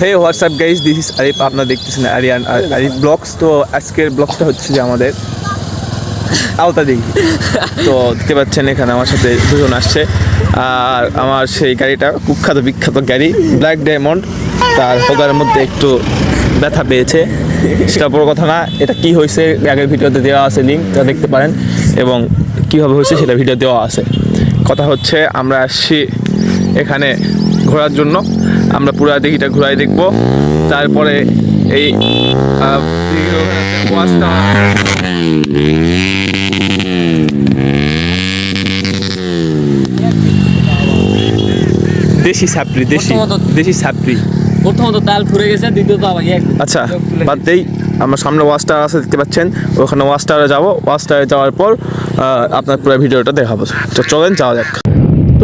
Hey WhatsApp guys this is Arif আপনারা দেখতেছেন আরিয়ান আর Arif blogs তো আজকের ব্লগটা হচ্ছে যে আমাদের আওতা দিঘি। তো দেখতে পাচ্ছেন এখানে আমার সাথে দুজন আসছে। আর আমার সেই গাড়িটা কুখ্যাত বিখ্যাত গাড়ি ব্ল্যাক ডায়মন্ড তার হোগার মধ্যে একটু ব্যথা পেয়েছে। সেটা বড় কথা না, এটা কি হয়েছে আগের ভিডিওতে দেওয়া আছে লিঙ্ক তা দেখতে পারেন। এবং কীভাবে হয়েছে সেটা ভিডিও দেওয়া আছে। কথা হচ্ছে, আমরা আসছি এখানে ঘোরার জন্য। আমরা পুরা দিঘিটা ঘুরাই দেখব। তারপরে এই দেশি সাপড়ি দেশি দেশি সাপড়ি। প্রথমত তাল ফুরে গেছে দ্বিতীয়ত আবার আচ্ছা বাদ দেই আমরা সামনে ওয়াচ টাওয়ার আছে দেখতে পাচ্ছেন? ওখানে ওয়াচ টাওয়ারে যাব ওয়াচ টাওয়ারে যাওয়ার পর আপনার পুরো ভিডিওটা দেখাবো। তো চলেন যাওয়া যাক।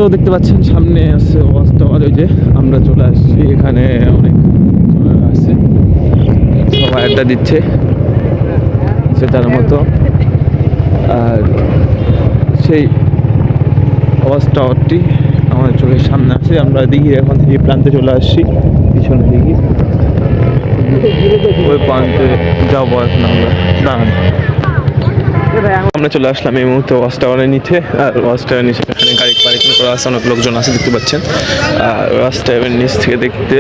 তো দেখতে পাচ্ছেন, সামনে আছে ওয়াচ টাওয়ার ওই যে আমরা চলে আসছি, এখানে অনেক আছে। সবাই আড্ডা দিচ্ছে, সেটার মতো। আর সেই ওয়াচ টাওয়ারটি আমাদের চোখের সামনে আছে, আমরা দিঘি এখন থেকে প্রান্তে চলে আসছি পিছনে দিঘি ওই প্রান্তে যাব এখন আমরা। দাঁড়ান। আমরা চলে আসলাম এই মুহূর্তে ওয়াচ টাওয়ারের নিচে। আর ওয়াচ টাওয়ারের নিচে এখানে গাড়ি পার্কিং করা আছে অনেক লোকজন আছে দেখতে পাচ্ছেন। আর ওয়াচ টাওয়ারের নিচ থেকে দেখতে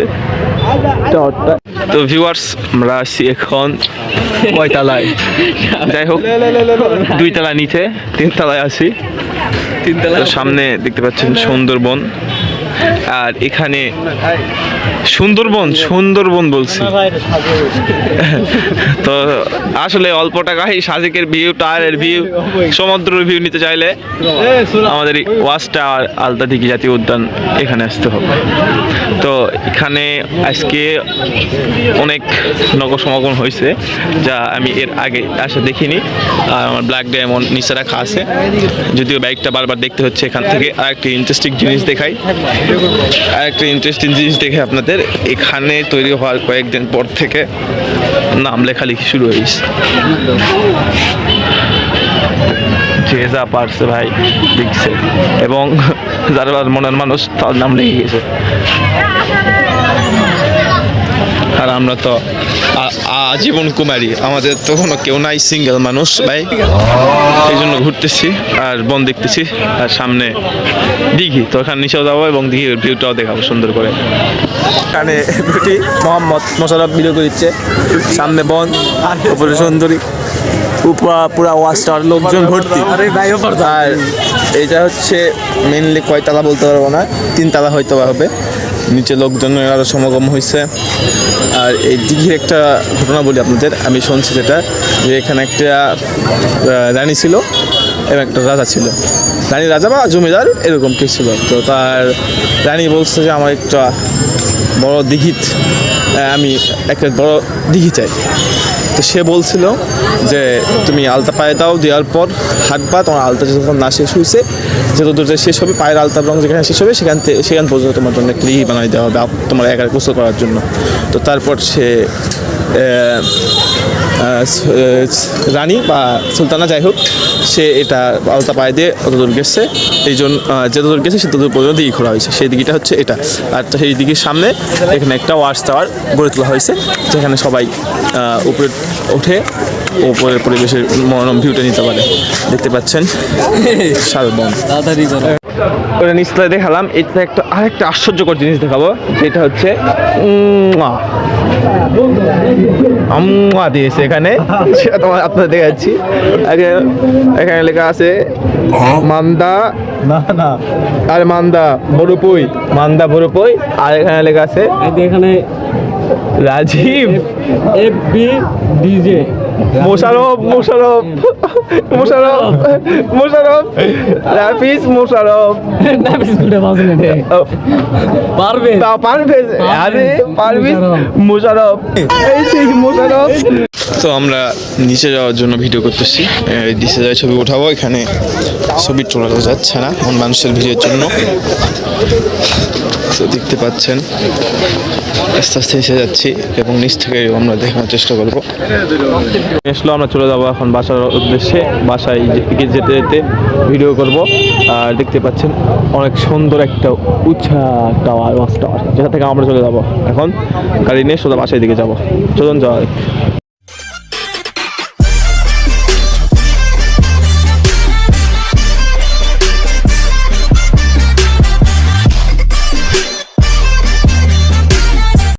টাওয়ারটা তো ভিউয়ার্স আমরা আসছি এখন কয়তলায়? যাই হোক দুই তলা নিচে তিন তলায় আসি তিনতলা তো সামনে দেখতে পাচ্ছেন সুন্দরবন। আর এখানে সুন্দরবন সুন্দরবন বলছি। তো আসলে অল্প টাকায় সাজেকের ভিউ টায়ারের ভিউ সমুদ্রের ভিউ নিতে চাইলে আমাদের ওয়াচ টাওয়ার, আলতা জাতীয় উদ্যান এখানে আসতে হবে। তো এখানে আজকে অনেক নগর সমাগম হয়েছে, যা আমি এর আগে আসে দেখিনি। আর আমার ব্ল্যাক ডায়মন্ড নিচে রাখা আছে। যদিও বাইকটা বারবার দেখতে হচ্ছে, এখান থেকে আর একটা ইন্টারেস্টিং জিনিস দেখাই। আর একটা ইন্টারেস্টিং জিনিস দেখে আপনাদের, এখানে তৈরি হওয়ার কয়েকদিন পর থেকে নাম লেখালেখি শুরু হয়েছে যে যা পারছে ভাই, লিখছে। এবং যারা মনের মানুষ, তার নাম লিখে গেছে। আর আমরা তো আজীবন কুমারী। আমাদের তো কোনো কেউ নাই সিঙ্গেল মানুষ ভাই। এই জন্য ঘুরতেছি আর বন দেখতেছি আর সামনে দিঘি। তো ওখানে নিচেও যাব এবং দিঘির ভিউটাও দেখাবো সুন্দর করে। এখানে দুটি মোহাম্মদ মোশারফ ভিডিও করছে সামনে বন উপরে সুন্দরী। উপরা পুরা ওয়াচ টাওয়ার লোকজন ভর্তি। আর এটা হচ্ছে মেনলি কয়তলা বলতে পারব না তিনতলা হয়তো হবে। নিচে লোকজনের আরও সমাগম হয়েছে। আর এই দিঘির একটা ঘটনা বলি আপনাদের, আমি শুনছি যেটা, যে এখানে একটা রানী ছিল এবং একটা রাজা ছিল। রানী রাজা বা জমিদার এরকম কেউ ছিল। তো তার রানী বলছে যে, আমার একটা বড় দিঘিত আমি একটা বড় দিঘি চাই। তো সে বলছিল যে তুমি আলতা পায়ে দাও দেওয়ার পর হাঁটবা তোমার আলতা যখন না শেষ হয়েছে যত দূর শেষ হবে পায়ের আলতার রং যেখানে শেষ হবে সেখান থেকে সেখান পর্যন্ত তোমার জন্য একটা বানাই দেওয়া হবে তোমার একা গোসল করার জন্য। তো তারপর সে রানী বা সুলতানা যাই হোক সে এটা আলতা পায়ে দিয়ে অত দূর গেছে। এই জন্য আহ, যত দূর গেছে সে তত দূর পর্যন্ত দিঘি খোলা হয়েছে। সেই দিঘিটা হচ্ছে এটা। আর সেই দিকের সামনে এখানে একটা ওয়াচ টাওয়ার গড়ে তোলা হয়েছে যেখানে সবাই উপরে উঠে উপরের পরিবেশের মনোরম ভিউটা নিতে পারে। দেখতে পাচ্ছেন? শালবন তাড়াতাড়ি ওটা নিচতলায় দেখালাম এটা একটা আরেকটা আশ্চর্যকর জিনিস দেখাবো যেটা হচ্ছে। আম্মুয়া দিয়েছে এখানে। সেটা তোমার আপনাদের দেখাচ্ছি। এখানে লেখা আছে মান্দা না না। আর মান্দা বড়পুই মান্দা বড়পুই আর এখানে লেখা আছে এখানে Rajib. F B DJ Mosharraf Mosharraf Mosharraf Mosharraf Rafiz Mosharraf. না বিস্কুটে বাজলে রে। পারবে। তা পারভেজ আরে পারভেজ মোশারফ। এই সেই মোশারফ। তো আমরা নিচে যাওয়ার জন্য ভিডিও করতেছি। এই নিচে যাওয়ার ছবি উঠাবো এখানে ছবি তোলা যাচ্ছে না অন্য মানুষের ভিডিওর জন্য। তো দেখতে পাচ্ছেন। আস্তে আস্তে এসে যাচ্ছি এবং নিচ থেকে আমরা দেখানোর চেষ্টা করব। আসলো আমরা চলে যাব এখন বাসার উদ্দেশ্যে। বাসায় যেতে যেতে ভিডিও করব। আর দেখতে পাচ্ছেন অনেক সুন্দর একটা উচ্ছা টাওয়ার টাওয়ার যেটা থেকে আমরা চলে যাব এখন গাড়ি নিয়ে সোজা বাসায় দিকে যাব। চলুন যাওয়া।